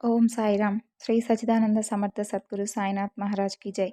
ఓం సాయిరామ్ శ్రీ సచిదానంద సమర్థ సద్గురు సాయినాథ్ మహారాజ్కి జై.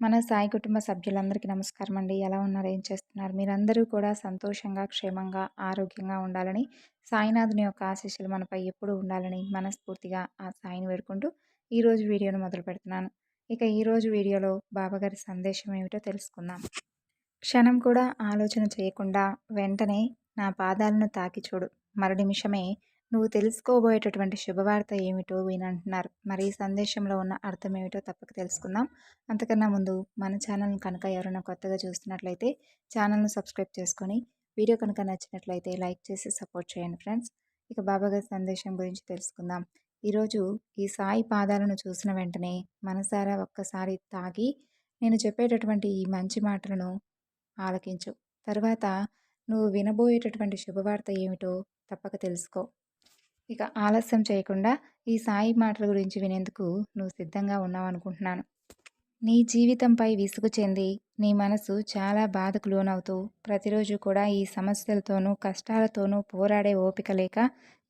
మన సాయి కుటుంబ సభ్యులందరికీ నమస్కారం అండి. ఎలా ఉన్నారు? ఏం చేస్తున్నారు? మీరందరూ కూడా సంతోషంగా క్షేమంగా ఆరోగ్యంగా ఉండాలని సాయినాథుని యొక్క ఆశీస్సులు మనపై ఎప్పుడూ ఉండాలని మనస్ఫూర్తిగా ఆ సాయిని వేడుకుంటూ ఈరోజు వీడియోను మొదలు పెడుతున్నాను. ఇక ఈరోజు వీడియోలో బాబాగారి సందేశం ఏమిటో తెలుసుకుందాం. క్షణం కూడా ఆలోచన చేయకుండా వెంటనే నా పాదాలను తాకి చూడు. మరు నిమిషమే నువ్వు తెలుసుకోబోయేటటువంటి శుభవార్త ఏమిటో వినంటున్నారు మరి ఈ సందేశంలో ఉన్న అర్థం ఏమిటో తప్పక తెలుసుకుందాం. అంతకన్నా ముందు మన ఛానల్ని కనుక ఎవరైనా కొత్తగా చూస్తున్నట్లయితే ఛానల్ను సబ్స్క్రైబ్ చేసుకొని వీడియో కనుక నచ్చినట్లయితే లైక్ చేసి సపోర్ట్ చేయండి ఫ్రెండ్స్. ఇక బాబాగారి సందేశం గురించి తెలుసుకుందాం. ఈరోజు ఈ సాయి పాదాలను చూసిన వెంటనే మనసారా ఒక్కసారి తాగి నేను చెప్పేటటువంటి ఈ మంచి మాటలను ఆలకించు. తర్వాత నువ్వు వినబోయేటటువంటి శుభవార్త ఏమిటో తప్పక తెలుసుకో. ఇక ఆలస్యం చేయకుండా ఈ సాయి మాటల గురించి వినేందుకు నువ్వు సిద్ధంగా ఉన్నావు అనుకుంటున్నాను నీ జీవితంపై విసుగు చెంది నీ మనసు చాలా బాధకు లోనవుతూ ప్రతిరోజు కూడా ఈ సమస్యలతోనూ కష్టాలతోనూ పోరాడే ఓపిక లేక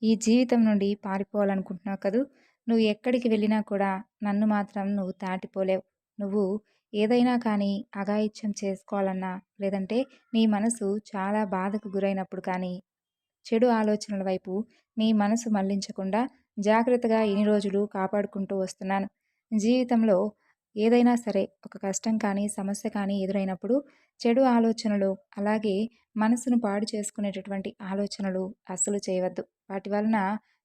ఈ జీవితం నుండి పారిపోవాలనుకుంటున్నావు కదూ? నువ్వు ఎక్కడికి వెళ్ళినా కూడా నన్ను మాత్రం నువ్వు దాటిపోలేవు నువ్వు ఏదైనా కానీ అఘాయిత్యం చేసుకోవాలన్నా లేదంటే నీ మనసు చాలా బాధకు గురైనప్పుడు కానీ చెడు ఆలోచనల వైపు మీ మనసు మళ్ళించకుండా జాగ్రత్తగా ఇన్ని రోజులు కాపాడుకుంటూ వస్తున్నాను. జీవితంలో ఏదైనా సరే ఒక కష్టం కానీ సమస్య కానీ ఎదురైనప్పుడు చెడు ఆలోచనలు అలాగే మనసును పాడు చేసుకునేటటువంటి ఆలోచనలు అస్సలు చేయవద్దు. వాటి వలన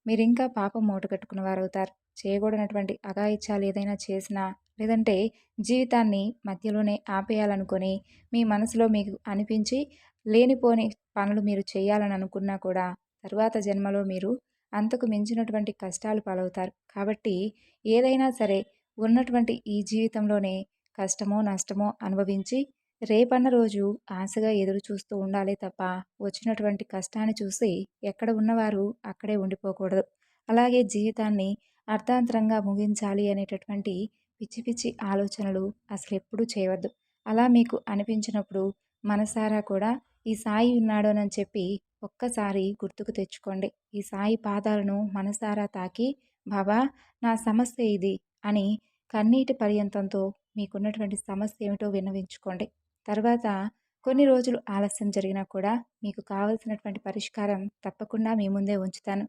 మీరు ఇంకా పాపం మూటగట్టుకున్న వారు అవుతారు చేయకూడనటువంటి అఘాయిత్యాలు ఏదైనా చేసినా లేదంటే జీవితాన్ని మధ్యలోనే ఆపేయాలనుకొని మీ మనసులో మీకు అనిపించి లేనిపోని పనులు మీరు చేయాలని అనుకున్నా కూడా తరువాత జన్మలో మీరు అంతకు మించినటువంటి కష్టాలు పాలవుతారు. కాబట్టి ఏదైనా సరే ఉన్నటువంటి ఈ జీవితంలోనే కష్టమో నష్టమో అనుభవించి రేపన్న రోజు ఆశగా ఎదురు చూస్తూ ఉండాలి తప్ప వచ్చినటువంటి కష్టాన్ని చూసి ఎక్కడ ఉన్నవారు అక్కడే ఉండిపోకూడదు. అలాగే జీవితాన్ని అర్థాంతరంగా ముగించాలి అనేటటువంటి పిచ్చి పిచ్చి ఆలోచనలు అసలు ఎప్పుడూ చేయవద్దు. అలా మీకు అనిపించినప్పుడు మనసారా కూడా ఈ సాయి ఉన్నాడోనని చెప్పి ఒక్కసారి గుర్తుకు తెచ్చుకోండి. ఈ సాయి పాదాలను మనసారా తాకి బాబా నా సమస్య ఇది అని కన్నీటి పర్యంతంతో మీకున్నటువంటి సమస్య ఏమిటో విన్నవించుకోండి. తర్వాత కొన్ని రోజులు ఆలస్యం జరిగినా కూడా మీకు కావలసినటువంటి పరిష్కారం తప్పకుండా మీ ముందే ఉంచుతాను.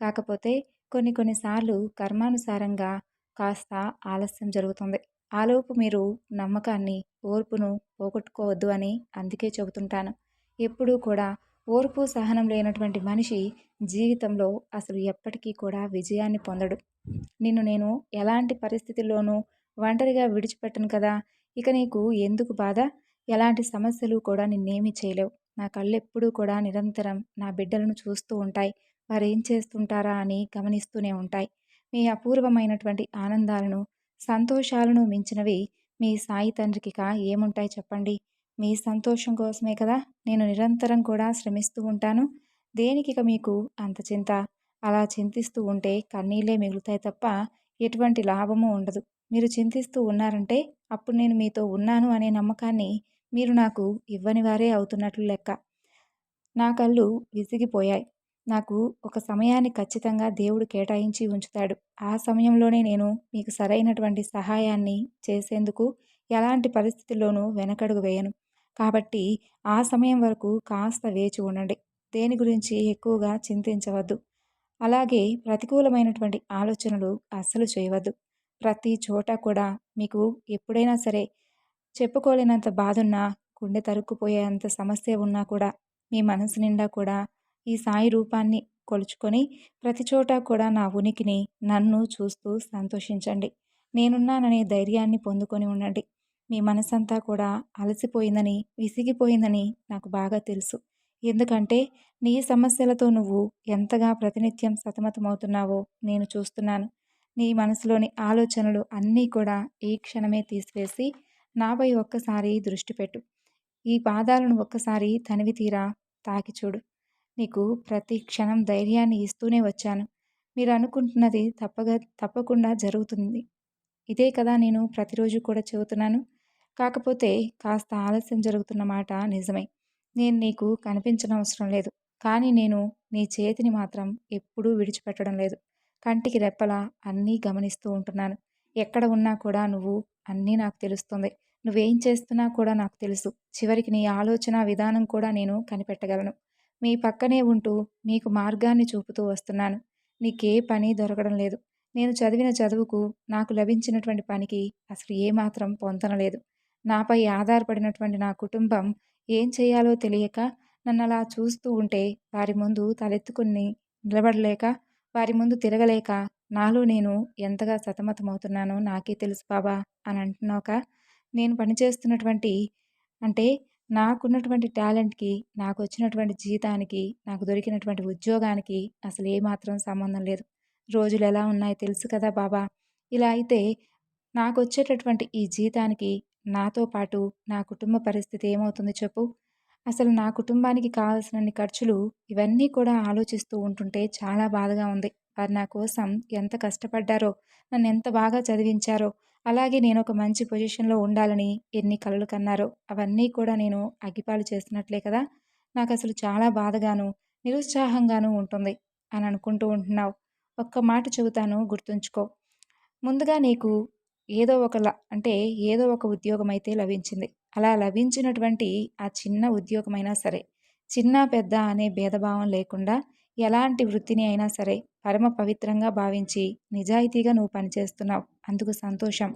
కాకపోతే కొన్ని కొన్నిసార్లు కర్మానుసారంగా కాస్త ఆలస్యం జరుగుతుంది. ఆలోపు మీరు నమ్మకాన్ని ఓర్పును పోగొట్టుకోవద్దు అని అందుకే చెబుతుంటాను. ఎప్పుడూ కూడా ఓర్పు సహనం లేనటువంటి మనిషి జీవితంలో అసలు ఎప్పటికీ కూడా విజయాన్ని పొందడు. నిన్ను నేను ఎలాంటి పరిస్థితుల్లోనూ ఒంటరిగా విడిచిపెట్టను కదా! ఇక నీకు ఎందుకు బాధ? ఎలాంటి సమస్యలు కూడా నిన్నేమీ చేయలేవు. నా కళ్ళు ఎప్పుడూ కూడా నిరంతరం నా బిడ్డలను చూస్తూ ఉంటాయి. వారు ఏం చేస్తుంటారా అని గమనిస్తూనే ఉంటాయి. మీ అపూర్వమైనటువంటి ఆనందాలను సంతోషాలను మించినవి మీ సాయి తండ్రికిక ఏముంటాయి చెప్పండి? మీ సంతోషం కోసమే కదా నేను నిరంతరం కూడా శ్రమిస్తూ ఉంటాను. దేనికిక మీకు అంత చింత? అలా చింతిస్తూ ఉంటే కన్నీళ్ళే మిగులుతాయి తప్ప ఎటువంటి లాభము ఉండదు. మీరు చింతిస్తూ ఉన్నారంటే అప్పుడు నేను మీతో ఉన్నాను అనే నమ్మకాన్ని మీరు నాకు ఇవ్వని వారే అవుతున్నట్లు లెక్క. నా కళ్ళు విసిగిపోయాయి. నాకు ఒక సమయాన్ని ఖచ్చితంగా దేవుడు కేటాయించి ఉంచుతాడు. ఆ సమయంలోనే నేను మీకు సరైనటువంటి సహాయాన్ని చేసేందుకు ఎలాంటి పరిస్థితుల్లోనూ వెనకడుగు వేయను. కాబట్టి ఆ సమయం వరకు కాస్త వేచి ఉండండి. దేని గురించి ఎక్కువగా చింతించవద్దు. అలాగే ప్రతికూలమైనటువంటి ఆలోచనలు అస్సలు చేయవద్దు. ప్రతి చోట కూడా మీకు ఎప్పుడైనా సరే చెప్పుకోలేనంత బాధున్నా గుండె తరుక్కుపోయేంత సమస్య ఉన్నా కూడా మీ మనసు నిండా కూడా ఈ సాయి రూపాన్ని కొలుచుకొని ప్రతి చోట కూడా నా ఉనికిని నన్ను చూస్తూ సంతోషించండి. నేనున్నాననే ధైర్యాన్ని పొందుకొని ఉండండి. మీ మనసంతా కూడా అలసిపోయిందని విసిగిపోయిందని నాకు బాగా తెలుసు. ఎందుకంటే నీ సమస్యలతో నువ్వు ఎంతగా ప్రతినిత్యం సతమతమవుతున్నావో నేను చూస్తున్నాను. నీ మనసులోని ఆలోచనలు అన్నీ కూడా ఈ క్షణమే తీసివేసి నాపై ఒక్కసారి దృష్టి పెట్టు. ఈ పాదాలను ఒక్కసారి తనివి తీరా తాకి చూడు. నీకు ప్రతి క్షణం ధైర్యాన్ని ఇస్తూనే వచ్చాను. మీరు అనుకుంటున్నది తప్పగా తప్పకుండా జరుగుతుంది. ఇదే కదా నేను ప్రతిరోజు కూడా చెబుతున్నాను. కాకపోతే కాస్త ఆలస్యం జరుగుతున్న మాట నిజమే. నేను నీకు కనిపించనవసరం లేదు. కానీ నేను నీ చేతిని మాత్రం ఎప్పుడూ విడిచిపెట్టడం లేదు. కంటికి రెప్పలా అన్నీ గమనిస్తూ ఉంటున్నాను. ఎక్కడ ఉన్నా కూడా నువ్వు అన్నీ నాకు తెలుస్తుంది. నువ్వేం చేస్తున్నా కూడా నాకు తెలుసు. చివరికి నీ ఆలోచన విధానం కూడా నేను కనిపెట్టగలను. మీ పక్కనే ఉంటూ మీకు మార్గాన్ని చూపుతూ వస్తున్నాను. నీకే పని దొరకడం లేదు. నేను చదివిన చదువుకు నాకు లభించినటువంటి పనికి అసలు ఏమాత్రం పొందనలేదు నాపై ఆధారపడినటువంటి నా కుటుంబం ఏం చేయాలో తెలియక నన్ను అలా చూస్తూ ఉంటే వారి ముందు తలెత్తుకుని నిలబడలేక వారి ముందు తిరగలేక నాలో నేను ఎంతగా సతమతమవుతున్నానో నాకే తెలుసు బాబా అని అంటున్నాక నేను పనిచేస్తున్నటువంటి అంటే నాకున్నటువంటి టాలెంట్కి నాకు వచ్చినటువంటి జీతానికి నాకు దొరికినటువంటి ఉద్యోగానికి అసలు ఏమాత్రం సంబంధం లేదు. రోజులు ఎలా ఉన్నాయో తెలుసు కదా బాబా. ఇలా అయితే నాకు వచ్చేటటువంటి ఈ జీతానికి నాతో పాటు నా కుటుంబ పరిస్థితి ఏమవుతుంది చెప్పు? అసలు నా కుటుంబానికి కావాల్సినన్ని ఖర్చులు ఇవన్నీ కూడా ఆలోచిస్తూ ఉంటుంటే చాలా బాధగా ఉంది. వారు నా కోసం ఎంత కష్టపడ్డారో నన్ను ఎంత బాగా చదివించారో అలాగే నేను ఒక మంచి పొజిషన్లో ఉండాలని ఎన్ని కలలు కన్నారో అవన్నీ కూడా నేను అగ్గిపాలు చేస్తున్నట్లే కదా! నాకు అసలు చాలా బాధగాను నిరుత్సాహంగాను ఉంటుంది అని అనుకుంటూ ఉంటున్నావు. ఒక్క మాట చెబుతాను గుర్తుంచుకో. ముందుగా నీకు ఏదో ఒక అంటే ఏదో ఒక ఉద్యోగం అయితే లభించింది. అలా లభించినటువంటి ఆ చిన్న ఉద్యోగమైనా సరే చిన్న పెద్ద అనే భేదభావం లేకుండా ఎలాంటి వృత్తిని అయినా సరే పరమ పవిత్రంగా భావించి నిజాయితీగా నువ్వు పనిచేస్తున్నావు. అందుకు సంతోషం.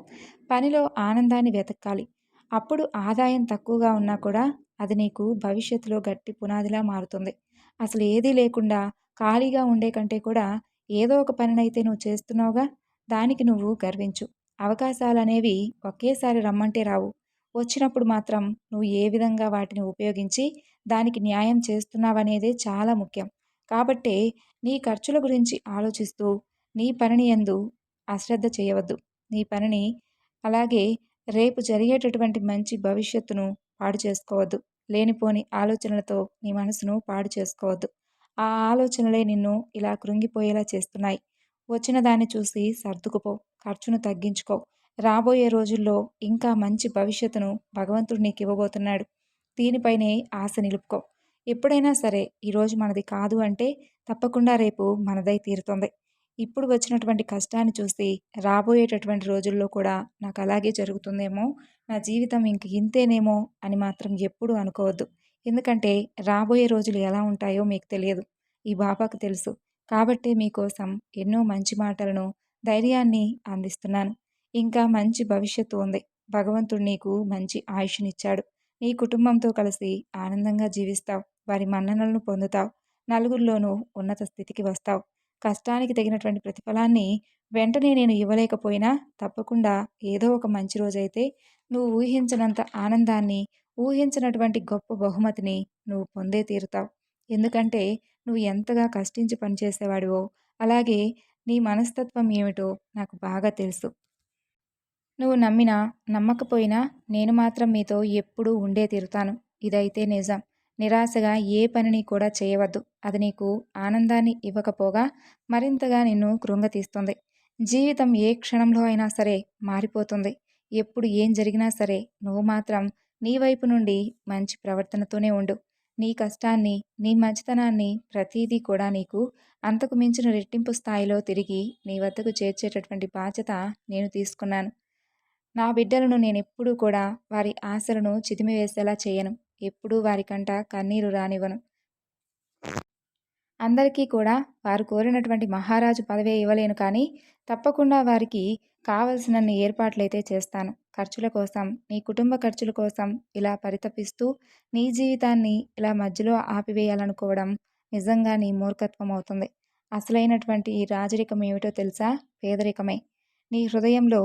పనిలో ఆనందాన్ని వెతకాలి అప్పుడు ఆదాయం తక్కువగా ఉన్నా కూడా అది నీకు భవిష్యత్తులో గట్టి పునాదిలా మారుతుంది. అసలు ఏదీ లేకుండా ఖాళీగా ఉండే కంటే కూడా ఏదో ఒక పనినైతే నువ్వు చేస్తున్నావుగా? దానికి నువ్వు గర్వించు. అవకాశాలు అనేవి ఒకేసారి రమ్మంటే రావు. వచ్చినప్పుడు మాత్రం నువ్వు ఏ విధంగా వాటిని ఉపయోగించి దానికి న్యాయం చేస్తున్నావనేదే చాలా ముఖ్యం. కాబట్టే నీ ఖర్చుల గురించి ఆలోచిస్తూ నీ పనిని ఎందు అశ్రద్ధ చేయవద్దు. నీ పనిని అలాగే రేపు జరిగేటటువంటి మంచి భవిష్యత్తును పాడు చేసుకోవద్దు. లేనిపోని ఆలోచనలతో నీ మనసును పాడు చేసుకోవద్దు. ఆ ఆలోచనలే నిన్ను ఇలా కృంగిపోయేలా చేస్తున్నాయి. వచ్చిన దాన్ని చూసి సర్దుకుపో ఖర్చును తగ్గించుకో. రాబోయే రోజుల్లో ఇంకా మంచి భవిష్యత్తును భగవంతుడు నీకు ఇవ్వబోతున్నాడు. దీనిపైనే ఆశ నిలుపుకో. ఎప్పుడైనా సరే ఈరోజు మనది కాదు అంటే తప్పకుండా రేపు మనదై తీరుతుంది. ఇప్పుడు వచ్చినటువంటి కష్టాన్ని చూసి రాబోయేటటువంటి రోజుల్లో కూడా నాకు అలాగే జరుగుతుందేమో నా జీవితం ఇంక ఇంతేనేమో అని మాత్రం ఎప్పుడూ అనుకోవద్దు. ఎందుకంటే రాబోయే రోజులు ఎలా ఉంటాయో మీకు తెలియదు. ఈ బాబాకు తెలుసు. కాబట్టే మీకోసం ఎన్నో మంచి మాటలను ధైర్యాన్ని అందిస్తున్నాను. ఇంకా మంచి భవిష్యత్తు ఉంది. భగవంతుడు నీకు మంచి ఆయుష్నిచ్చాడు. నీ కుటుంబంతో కలిసి ఆనందంగా జీవిస్తావు. వారి మన్ననలను పొందుతావు. నలుగురిలోనూ ఉన్నత స్థితికి వస్తావు. కష్టానికి తగినటువంటి ప్రతిఫలాన్ని వెంటనే నేను ఇవ్వలేకపోయినా తప్పకుండా ఏదో ఒక మంచి రోజైతే నువ్వు ఊహించినంత ఆనందాన్ని ఊహించినటువంటి గొప్ప బహుమతిని నువ్వు పొందే తీరుతావు. ఎందుకంటే నువ్వు ఎంతగా కష్టించి పనిచేసేవాడివో అలాగే నీ మనస్తత్వం ఏమిటో నాకు బాగా తెలుసు. నువ్వు నమ్మినా నమ్మకపోయినా నేను మాత్రం మీతో ఎప్పుడూ ఉండే తీరుతాను. ఇదైతే నిజం. నిరాశగా ఏ పనిని కూడా చేయవద్దు. అది నీకు ఆనందాన్ని ఇవ్వకపోగా మరింతగా నిన్ను కృంగతీస్తుంది. జీవితం ఏ క్షణంలో అయినా సరే మారిపోతుంది. ఎప్పుడు ఏం జరిగినా సరే నువ్వు మాత్రం నీ వైపు నుండి మంచి ప్రవర్తనతోనే ఉండు. నీ కష్టాన్ని నీ మంచితనాన్ని ప్రతీదీ కూడా నీకు అంతకు మించిన రెట్టింపు స్థాయిలో తిరిగి నీ వద్దకు చేర్చేటటువంటి బాధ్యత నేను తీసుకున్నాను. నా బిడ్డలను నేను ఎప్పుడూ కూడా వారి ఆశలను చిదిమివేసేలా చేయను. ఎప్పుడూ వారికంట కన్నీరు రానివ్వను. అందరికీ కూడా వారు కోరినటువంటి మహారాజు పదవే ఇవ్వలేను కానీ తప్పకుండా వారికి కావలసినన్ని ఏర్పాట్లయితే చేస్తాను. ఖర్చుల కోసం నీ కుటుంబ ఖర్చుల కోసం ఇలా పరితపిస్తూ నీ జీవితాన్ని ఇలా మధ్యలో ఆపివేయాలనుకోవడం నిజంగా నీ మూర్ఖత్వం అవుతుంది అసలైనటువంటి ఈ రాజరికం ఏమిటో తెలుసా? పేదరికమే. నీ హృదయంలో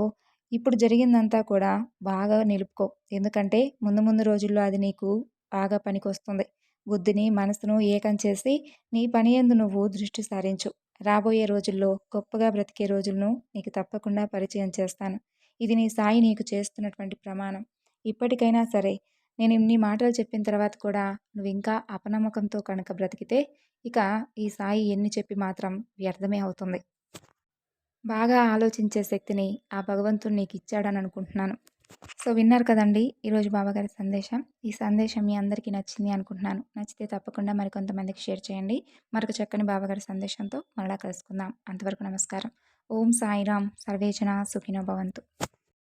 ఇప్పుడు జరిగిందంతా కూడా బాగా నిలుపుకో. ఎందుకంటే ముందు ముందు రోజుల్లో అది నీకు బాగా పనికొస్తుంది. బుద్ధిని మనసును ఏకం చేసి నీ పని ఎందు నువ్వు దృష్టి సారించు. రాబోయే రోజుల్లో గొప్పగా బ్రతికే రోజులను నీకు తప్పకుండా పరిచయం చేస్తాను. ఇది నీ సాయి నీకు చేస్తున్నటువంటి ప్రమాణం. ఇప్పటికైనా సరే నేను ఇన్ని మాటలు చెప్పిన తర్వాత కూడా నువ్వు ఇంకా అపనమ్మకంతో కనుక బ్రతికితే ఇక ఈ సాయి ఎన్ని చెప్పి మాత్రం వ్యర్థమే అవుతుంది. బాగా ఆలోచించే శక్తిని ఆ భగవంతుడు నీకు ఇచ్చాడని అనుకుంటున్నాను. సో విన్నారు కదండి ఈరోజు బాబాగారి సందేశం. ఈ సందేశం మీ అందరికీ నచ్చింది అనుకుంటున్నాను. నచ్చితే తప్పకుండా మరి కొంతమందికి షేర్ చేయండి. మరొక చక్కని బాబాగారి సందేశంతో మరలా కలుసుకుందాం. అంతవరకు నమస్కారం. ఓం సాయిరామ్. సర్వేజన సుఖినో భవంతు.